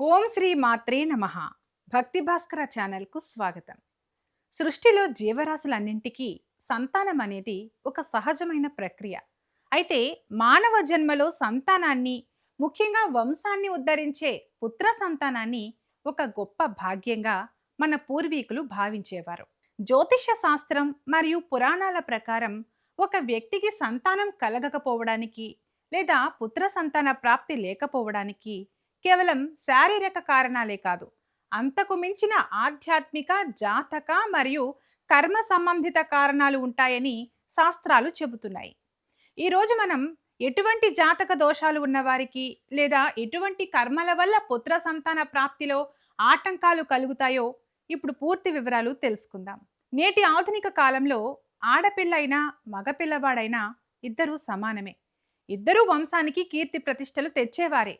ఓం శ్రీ మాత్రే నమ. భక్తి భాస్కర ఛానల్కు స్వాగతం. సృష్టిలో జీవరాశులన్నింటికీ సంతానం అనేది ఒక సహజమైన ప్రక్రియ. అయితే మానవ జన్మలో సంతానాన్ని ముఖ్యంగా వంశాన్ని ఉద్ధరించే పుత్ర సంతానాన్ని ఒక గొప్ప భాగ్యంగా మన పూర్వీకులు భావించేవారు. జ్యోతిష్య శాస్త్రం మరియు పురాణాల ప్రకారం ఒక వ్యక్తికి సంతానం కలగకపోవడానికి లేదా పుత్ర సంతాన ప్రాప్తి లేకపోవడానికి కేవలం శారీరక కారణాలే కాదు అంతకు మించిన ఆధ్యాత్మిక జాతక మరియు కర్మ సంబంధిత కారణాలు ఉంటాయని శాస్త్రాలు చెబుతున్నాయి. ఈరోజు మనం ఎటువంటి జాతక దోషాలు ఉన్నవారికి లేదా ఎటువంటి కర్మల వల్ల పుత్ర సంతాన ప్రాప్తిలో ఆటంకాలు కలుగుతాయో ఇప్పుడు పూర్తి వివరాలు తెలుసుకుందాం. నేటి ఆధునిక కాలంలో ఆడపిల్లైనా మగపిల్లవాడైనా ఇద్దరూ సమానమే. ఇద్దరూ వంశానికి కీర్తి ప్రతిష్టలు తెచ్చేవారే.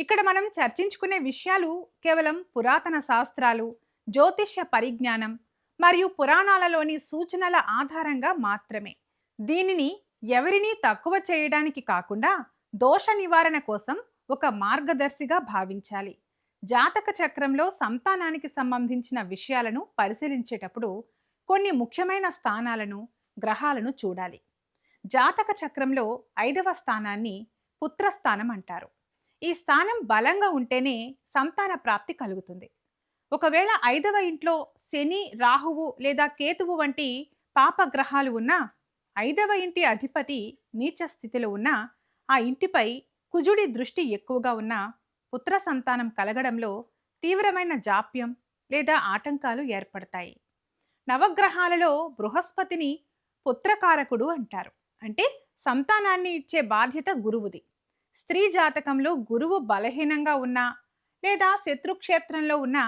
ఇక్కడ మనం చర్చించుకునే విషయాలు కేవలం పురాతన శాస్త్రాలు జ్యోతిష్య పరిజ్ఞానం మరియు పురాణాలలోని సూచనల ఆధారంగా మాత్రమే. దీనిని ఎవరినీ తక్కువ చేయడానికి కాకుండా దోష నివారణ కోసం ఒక మార్గదర్శిగా భావించాలి. జాతక చక్రంలో సంతానానికి సంబంధించిన విషయాలను పరిశీలించేటప్పుడు కొన్ని ముఖ్యమైన స్థానాలను గ్రహాలను చూడాలి. జాతక చక్రంలో ఐదవ స్థానాన్ని పుత్రస్థానం అంటారు. ఈ స్థానం బలంగా ఉంటేనే సంతాన ప్రాప్తి కలుగుతుంది. ఒకవేళ ఐదవ ఇంట్లో శని రాహువు లేదా కేతువు వంటి పాపగ్రహాలు ఉన్నా ఐదవ ఇంటి అధిపతి నీచ స్థితిలో ఉన్న ఆ ఇంటిపై కుజుడి దృష్టి ఎక్కువగా ఉన్న పుత్ర సంతానం కలగడంలో తీవ్రమైన జాప్యం లేదా ఆటంకాలు ఏర్పడతాయి. నవగ్రహాలలో బృహస్పతిని పుత్రకారకుడు అంటారు. అంటే సంతానాన్ని ఇచ్చే బాధ్యత గురువుది. స్త్రీ జాతకంలో గురువు బలహీనంగా ఉన్నా లేదా శత్రుక్షేత్రంలో ఉన్న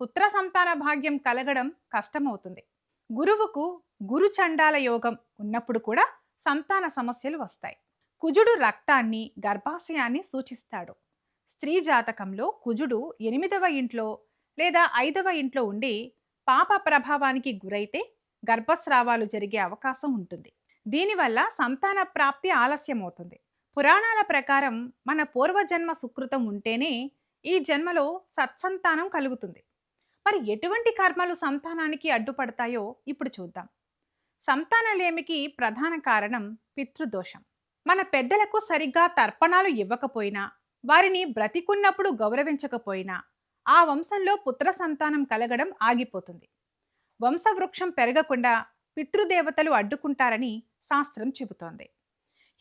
పుత్ర సంతాన భాగ్యం కలగడం కష్టమవుతుంది. గురువుకు గురుచండాల యోగం ఉన్నప్పుడు కూడా సంతాన సమస్యలు వస్తాయి. కుజుడు రక్తాన్ని గర్భాశయాన్ని సూచిస్తాడు. స్త్రీ జాతకంలో కుజుడు ఎనిమిదవ ఇంట్లో లేదా ఐదవ ఇంట్లో ఉండి పాప ప్రభావానికి గురైతే గర్భస్రావాలు జరిగే అవకాశం ఉంటుంది. దీనివల్ల సంతాన ప్రాప్తి ఆలస్యమవుతుంది. పురాణాల ప్రకారం మన పూర్వజన్మ సుకృతం ఉంటేనే ఈ జన్మలో సత్సంతానం కలుగుతుంది. మరి ఎటువంటి కర్మలు సంతానానికి అడ్డుపడతాయో ఇప్పుడు చూద్దాం. సంతానలేమికి ప్రధాన కారణం పితృదోషం. మన పెద్దలకు సరిగ్గా తర్పణాలు ఇవ్వకపోయినా వారిని బ్రతికున్నప్పుడు గౌరవించకపోయినా ఆ వంశంలో పుత్ర సంతానం కలగడం ఆగిపోతుంది. వంశవృక్షం పెరగకుండా పితృదేవతలు అడ్డుకుంటారని శాస్త్రం చెబుతోంది.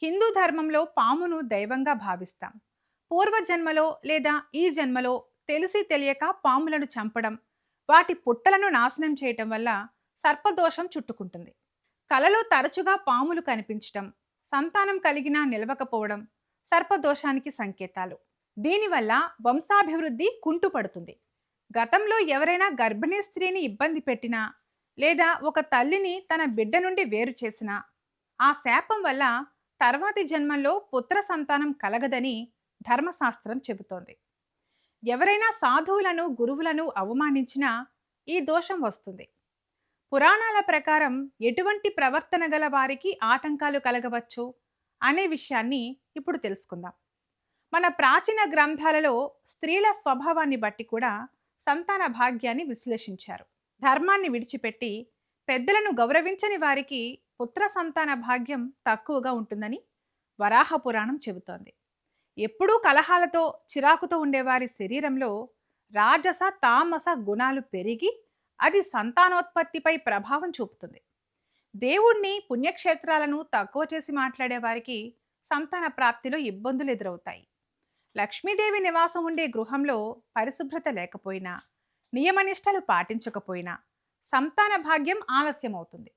హిందూ ధర్మంలో పామును దైవంగా భావిస్తాం. పూర్వజన్మలో లేదా ఈ జన్మలో తెలిసి తెలియక పాములను చంపడం వాటి పుట్టలను నాశనం చేయటం వల్ల సర్పదోషం చుట్టుకుంటుంది. కలలో తరచుగా పాములు కనిపించటం సంతానం కలిగినా నిలవకపోవడం సర్పదోషానికి సంకేతాలు. దీనివల్ల వంశాభివృద్ధి కుంటుపడుతుంది. గతంలో ఎవరైనా గర్భిణీ స్త్రీని ఇబ్బంది పెట్టినా లేదా ఒక తల్లిని తన బిడ్డ నుండి వేరు చేసినా ఆ శాపం వల్ల తర్వాతి జన్మల్లో పుత్ర సంతానం కలగదని ధర్మశాస్త్రం చెబుతోంది. ఎవరైనా సాధువులను గురువులను అవమానించినా ఈ దోషం వస్తుంది. పురాణాల ప్రకారం ఎటువంటి ప్రవర్తన గల వారికి ఆటంకాలు కలగవచ్చు అనే విషయాన్ని ఇప్పుడు తెలుసుకుందాం. మన ప్రాచీన గ్రంథాలలో స్త్రీల స్వభావాన్ని బట్టి కూడా సంతాన భాగ్యాన్ని విశ్లేషించారు. ధర్మాన్ని విడిచిపెట్టి పెద్దలను గౌరవించని వారికి పుత్ర సంతాన భాగ్యం తక్కువగా ఉంటుందని వరాహ పురాణం చెబుతోంది. ఎప్పుడూ కలహాలతో చిరాకుతో ఉండేవారి శరీరంలో రాజస తామస గుణాలు పెరిగి అది సంతానోత్పత్తిపై ప్రభావం చూపుతుంది. దేవుణ్ణి పుణ్యక్షేత్రాలను తక్కువ చేసి మాట్లాడే వారికి సంతాన ప్రాప్తిలో ఇబ్బందులు ఎదురవుతాయి. లక్ష్మీదేవి నివాసం ఉండే గృహంలో పరిశుభ్రత లేకపోయినా నియమనిష్టలు పాటించకపోయినా సంతాన భాగ్యం ఆలస్యమవుతుంది.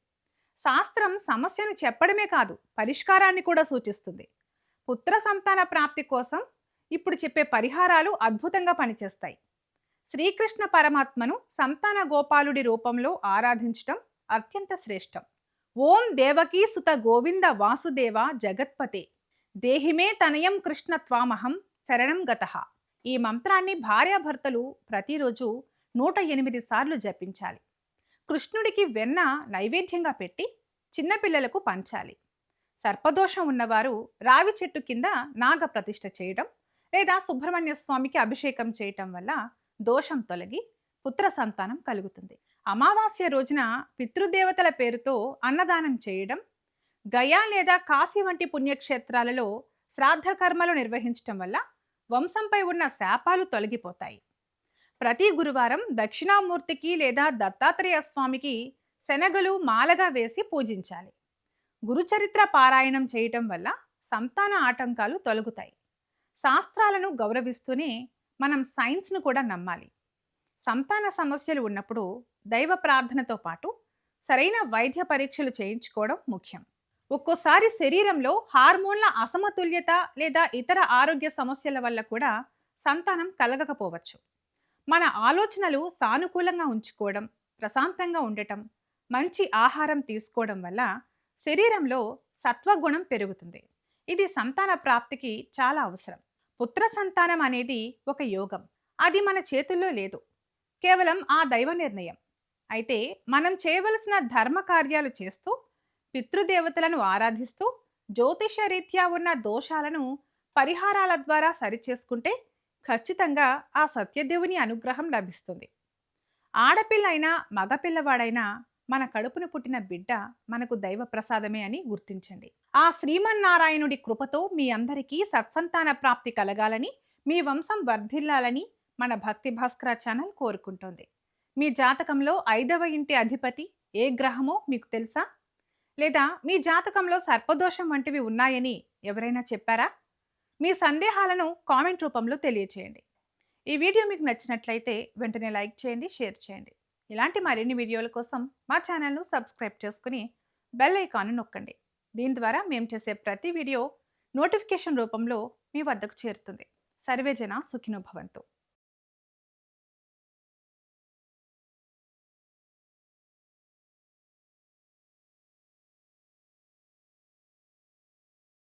శాస్త్రం సమస్యను చెప్పడమే కాదు పరిష్కారాన్ని కూడా సూచిస్తుంది. పుత్ర సంతాన ప్రాప్తి కోసం ఇప్పుడు చెప్పే పరిహారాలు అద్భుతంగా పనిచేస్తాయి. శ్రీకృష్ణ పరమాత్మను సంతాన గోపాలుడి రూపంలో ఆరాధించటం అత్యంత శ్రేష్టం. ఓం దేవకీ సుత గోవింద వాసుదేవ జగత్పతే. దేహిమే తనయం కృష్ణ త్వామహం శరణం గత. ఈ మంత్రాన్ని భార్యాభర్తలు ప్రతిరోజు నూట ఎనిమిది సార్లు జపించాలి. కృష్ణుడికి వెన్న నైవేద్యంగా పెట్టి చిన్నపిల్లలకు పంచాలి. సర్పదోషం ఉన్నవారు రావి చెట్టు కింద నాగ ప్రతిష్ఠ చేయడం లేదా సుబ్రహ్మణ్య స్వామికి అభిషేకం చేయటం వల్ల దోషం తొలగి పుత్ర సంతానం కలుగుతుంది. అమావాస్య రోజున పితృదేవతల పేరుతో అన్నదానం చేయడం గయా లేదా కాశీ వంటి పుణ్యక్షేత్రాలలో శ్రాద్ధ కర్మలు నిర్వహించటం వల్ల వంశంపై ఉన్న శాపాలు తొలగిపోతాయి. ప్రతి గురువారం దక్షిణామూర్తికి లేదా దత్తాత్రేయ స్వామికి శనగలు మాలగా వేసి పూజించాలి. గురుచరిత్ర పారాయణం చేయటం వల్ల సంతాన ఆటంకాలు తొలగుతాయి. శాస్త్రాలను గౌరవిస్తూనే మనం సైన్స్ను కూడా నమ్మాలి. సంతాన సమస్యలు ఉన్నప్పుడు దైవ ప్రార్థనతో పాటు సరైన వైద్య పరీక్షలు చేయించుకోవడం ముఖ్యం. ఒక్కోసారి శరీరంలో హార్మోన్ల అసమతుల్యత లేదా ఇతర ఆరోగ్య సమస్యల వల్ల కూడా సంతానం కలగకపోవచ్చు. మన ఆలోచనలు సానుకూలంగా ఉంచుకోవడం ప్రశాంతంగా ఉండటం మంచి ఆహారం తీసుకోవడం వల్ల శరీరంలో సత్వగుణం పెరుగుతుంది. ఇది సంతాన ప్రాప్తికి చాలా అవసరం. పుత్ర సంతానం అనేది ఒక యోగం. అది మన చేతుల్లో లేదు. కేవలం ఆ దైవ నిర్ణయం. అయితే మనం చేయవలసిన ధర్మ కార్యాలు చేస్తూ పితృదేవతలను ఆరాధిస్తూ జ్యోతిష రీత్యా ఉన్న దోషాలను పరిహారాల ద్వారా సరిచేసుకుంటే ఖచ్చితంగా ఆ సత్యదేవుని అనుగ్రహం లభిస్తుంది. ఆడపిల్లైనా మగపిల్లవాడైనా మన కడుపున పుట్టిన బిడ్డ మనకు దైవ ప్రసాదమే అని గుర్తించండి. ఆ శ్రీమన్నారాయణుడి కృపతో మీ అందరికీ సత్సంతాన ప్రాప్తి కలగాలని మీ వంశం వర్ధిల్లాలని మన భక్తి భాస్కర ఛానల్ కోరుకుంటోంది. మీ జాతకంలో ఐదవ ఇంటి అధిపతి ఏ గ్రహమో మీకు తెలుసా? లేదా మీ జాతకంలో సర్పదోషం వంటివి ఉన్నాయని ఎవరైనా చెప్పారా? మీ సందేహాలను కామెంట్ రూపంలో తెలియచేయండి. ఈ వీడియో మీకు నచ్చినట్లయితే వెంటనే లైక్ చేయండి షేర్ చేయండి. ఇలాంటి మరిన్ని వీడియోల కోసం మా ఛానల్ను సబ్స్క్రైబ్ చేసుకుని బెల్ ఐకాన్ నొక్కండి. దీని ద్వారా మేము చేసే ప్రతి వీడియో నోటిఫికేషన్ రూపంలో మీ వద్దకు చేరుతుంది. సర్వేజన సుఖినుభవంతు